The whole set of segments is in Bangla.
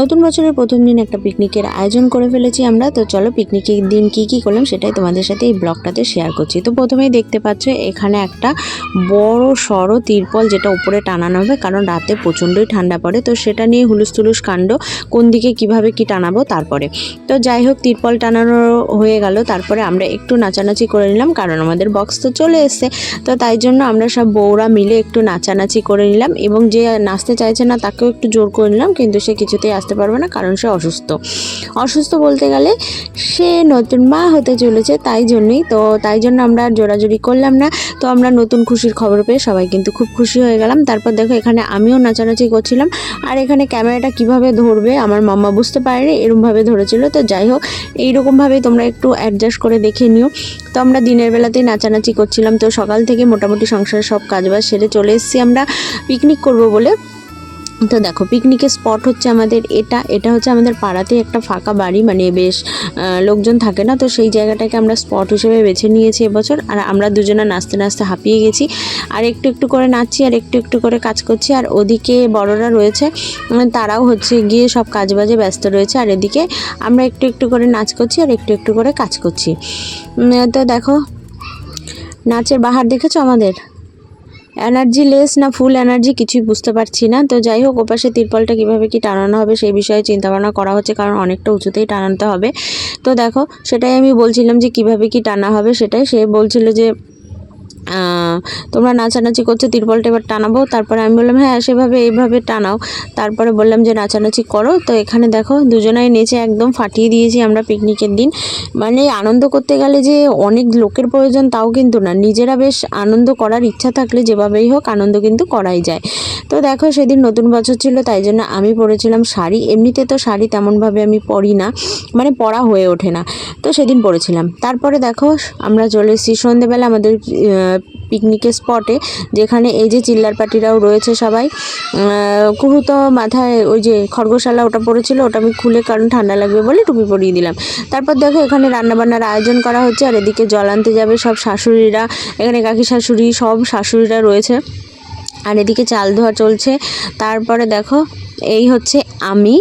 নতুন বছরের প্রথম দিন একটা পিকনিকের আয়োজন করে ফেলেছি আমরা। তো চলো পিকনিকের দিন কি কি করলাম সেটাই তোমাদের সাথে এই ব্লগটাতে শেয়ার করছি। তো প্রথমেই দেখতে পাচ্ছ, এখানে একটা বড় সড়ো তিরপল যেটা উপরে টানানো হবে, কারণ রাতে প্রচণ্ডই ঠান্ডা পড়ে। তো সেটা নিয়ে হুলুস তুলুস কাণ্ড, কোন দিকে কীভাবে কি টানাবো তারপরে। তো যাই হোক, তিরপল টানানো হয়ে গেল। তারপরে আমরা একটু নাচানাচি করে নিলাম, কারণ আমাদের বক্স তো চলে এসছে। তো তাই জন্য আমরা সব বউরা মিলে একটু নাচানাচি করে নিলাম এবং যে নাচতে চাইছে না, তাকেও একটু জোর করে নিলাম, কিন্তু সে কিছুতেই আসতে পারবে না, কারণ সে অসুস্থ। অসুস্থ বলতে গেলে সে নতুন মা হতে চলেছে তাই জন্যই, তো তাই জন্য আমরা জোরাজুরি করলাম না। তো আমরা নতুন খুশির খবর পেয়ে সবাই কিন্তু খুব খুশি হয়ে গেলাম। তারপর দেখো এখানে আমিও নাচানাচি করছিলাম। আর এখানে ক্যামেরাটা কীভাবে ধরবে আমার মাম্মা বুঝতে পারেনি, এরমভাবে ধরেছিল। তো যাই হোক, এইরকমভাবেই তোমরা একটু অ্যাডজাস্ট করে দেখে নিও। তো আমরা দিনের বেলাতেই নাচানাচি করছিলাম। তো সকাল থেকে মোটামুটি সংসারের সব কাজবাজ সেরে চলে এসেছি আমরা। পিকনিক করব বলে। তো দেখো পিকনিকের স্পট হচ্ছে আমাদের এটা। এটা হচ্ছে আমাদের পাড়াতে একটা ফাঁকা বাড়ি মানে বেশ লোকজন থাকে না, তো সেই জায়গাটাকে আমরা স্পট হিসেবে বেছে নিয়েছি এবছর। আর আমরা দুজনে নাচতে নাচতে হাঁপিয়ে গেছি। আর একটু একটু করে নাচছি, আর একটু একটু করে কাজ করছি। আর ওদিকে বড়রা রয়েছে তারাও হচ্ছে গিয়ে সব কাজ বাজে ব্যস্ত রয়েছে। আর এদিকে আমরা একটু একটু করে নাচ করছি, আর একটু একটু করে কাজ করছি। তো দেখো, নাচের বাহার দেখেছ আমাদের? এনার্জি লেস না ফুল এনার্জি কিছুই বুঝতে পারছি না। তো যাই হোক, ওপাশে তিরপলটা কীভাবে কি টানানো হবে সেই বিষয়ে চিন্তাভাবনা করা হচ্ছে, কারণ অনেকটা উঁচুতেই টানাতে হবে। তো দেখো, সেটাই আমি বলছিলাম যে কীভাবে কি টানা হবে সেটাই। সে বলছিল যে তোমরা নাচানাচি করছ, তিরপলটা এবার টানাবো। তারপরে আমি বললাম হ্যাঁ সেভাবে, এইভাবে টানাও। তারপরে বললাম যে, নাচানাচি করো। তো এখানে দেখো, দুজনাই নেচে একদম ফাটিয়ে দিয়েছি আমরা পিকনিকের দিন। মানে আনন্দ করতে গেলে যে, অনেক লোকের প্রয়োজন তাও কিন্তু না। নিজেরা বেশ আনন্দ করার ইচ্ছা থাকলে যেভাবেই হোক, আনন্দ কিন্তু করাই যায়। তো দেখো, সেদিন নতুন বছর ছিল, তাই জন্য আমি পরেছিলাম শাড়ি। এমনিতে তো শাড়ি তেমনভাবে আমি পরি না। মানে পরা হয়ে ওঠে না। তো সেদিন পরেছিলাম। তারপরে দেখো, আমরা চলে এসেছি সন্ধেবেলা। আমাদের পিকনিকের স্পটে যেখানে এই যে চিল্লার পার্টিরাও রয়েছে সবাই কুহু তো মাথায় ওই যে খরগোশালা ওটা পড়েছিল, ওটা আমি খুলে কারণ ঠান্ডা লাগবে বলে টুপি পরিয়ে দিলাম। তারপর দেখো এখানে রান্নাবান্নার আয়োজন করা হচ্ছে, আর এদিকে জল আনতে যাবে সব শাশুড়িরা, এখানে কাকি শাশুড়ি, সব শাশুড়িরা রয়েছে। আর এদিকে চাল ধোয়া চলছে। তারপরে দেখো, এই হচ্ছে আমি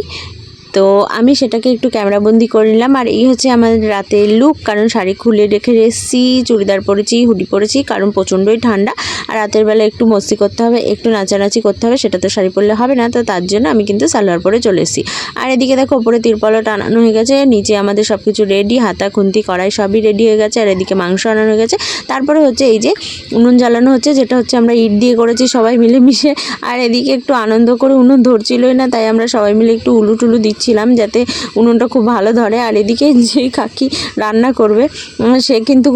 তো আমি সেটাকে একটু ক্যামেরাবন্দি করে নিলাম। আর এই হচ্ছে আমাদের রাতের লুক কারণ শাড়ি খুলে রেখে এসেছি, চুড়িদার পরেছি, হুডি পরেছি, কারণ প্রচণ্ডই ঠান্ডা। আর রাতের বেলা একটু মস্তি করতে হবে, একটু নাচানাচি করতে হবে, সেটা তো শাড়ি পরলে হবে না, তো তার জন্য আমি কিন্তু সালোয়ার পরে চলে এসেছি। আর এদিকে দেখো ওপরে তিরপলও টানানো হয়ে গেছে, নিচে আমাদের সব কিছু রেডি হাতা, খুন্তি, কড়াই সবই রেডি হয়ে গেছে, আর এদিকে মাংস আনানো হয়ে গেছে। তারপরে হচ্ছে এই যে উনুন জ্বালানো হচ্ছে, যেটা হচ্ছে আমরা ইট দিয়ে করেছি সবাই মিলে মিশে আর এদিকে একটু আনন্দ করে উনুন ধরছিলই না, তাই আমরা সবাই মিলে একটু উলু টুলু দিচ্ছিলাম যাতে উনুনটা খুব ভালো ধরে। আর এদিকে যেই কাকি রান্না করবে সে কিন্তু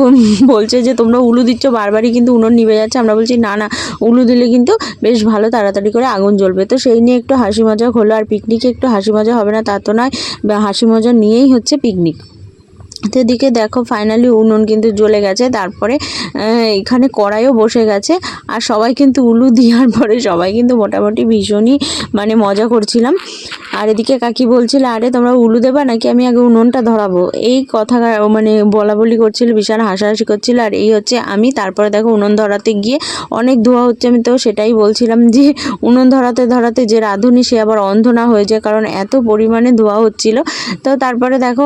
বলছে যে, তোমরা উলু দিচ্ছ, বারবারই কিন্তু উনুন নিভে যাচ্ছে। আমরা বলছি, না না, উলু দিলে কিন্তু বেশ ভালো তাড়াতাড়ি করে আগুন জ্বলবে। তো সেই নিয়ে একটু হাসি মজা হলো। আর পিকনিকে একটু হাসি মজা হবে না তা তো নয় হাসি মজা নিয়েই হচ্ছে পিকনিক। তো দেখো, ফাইনালি উনুন কিন্তু জ্বলে গেছে। তারপরে এখানে কড়াইও বসে গেছে। আর সবাই কিন্তু উলু দেওয়ার পরে সবাই কিন্তু মোটামুটি ভীষণই মানে মজা করছিলাম। আর এদিকে কাকি বলছিল, আরে, তোমরা উলু দেবা নাকি আমি আগে উনুনটা ধরাবো? এই কথা মানে বলা বলি করছিল, বিশাল হাসাহাসি করছিল। আর এই হচ্ছে আমি, তারপরে দেখো উনুন ধরাতে গিয়ে অনেক ধোয়া হচ্ছে, আমি তো সেটাই বলছিলাম যে উনুন ধরাতে ধরাতে যে রাঁধুনি, সে আবার অন্ধ না হয়ে যায়, কারণ এত পরিমাণে ধোয়া হচ্ছিল। তো তারপরে দেখো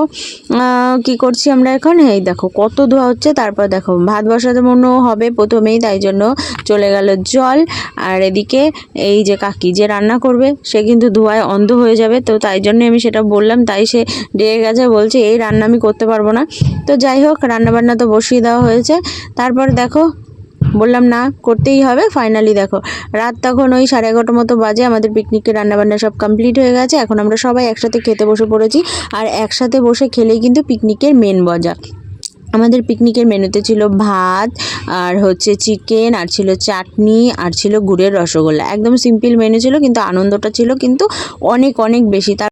কি করছি আমরা এখন? এই দেখো, কত ধোয়া হচ্ছে। তারপর দেখো, ভাত বসাতে মনে হবে প্রথমেই, তাই জন্য চলে গেল জল। আর এদিকে এই যে কাকি যে রান্না করবে, সে কিন্তু ধোয়ায় অন্ধ হয়ে যাবে। তো তাই জন্য আমি সেটা বললাম। তাই সে ডেকে গেছে, বলছে, এই রান্না আমি করতে পারব না। তো যাই হোক রান্না বান্না তো বসিয়ে দেওয়া হয়েছে। তারপর দেখো, বললাম, না, করতেই হবে। ফাইনালি দেখো, রাত তখন ওই সাড়ে এগারোটার মতো বাজে। আমাদের পিকনিকের রান্নাবান্না সব কমপ্লিট হয়ে গেছে। এখন আমরা সবাই একসাথে খেতে বসে পড়েছি। আর একসাথে বসে খেলেই কিন্তু পিকনিকের মেন মজা। আমাদের পিকনিকের মেনুতে ছিল ভাত, আর হচ্ছে চিকেন, আর ছিল চাটনি, আর ছিল গুড়ের রসগোল্লা। একদম সিম্পল মেনু ছিল, কিন্তু আনন্দটা ছিল, কিন্তু অনেক অনেক বেশি। তার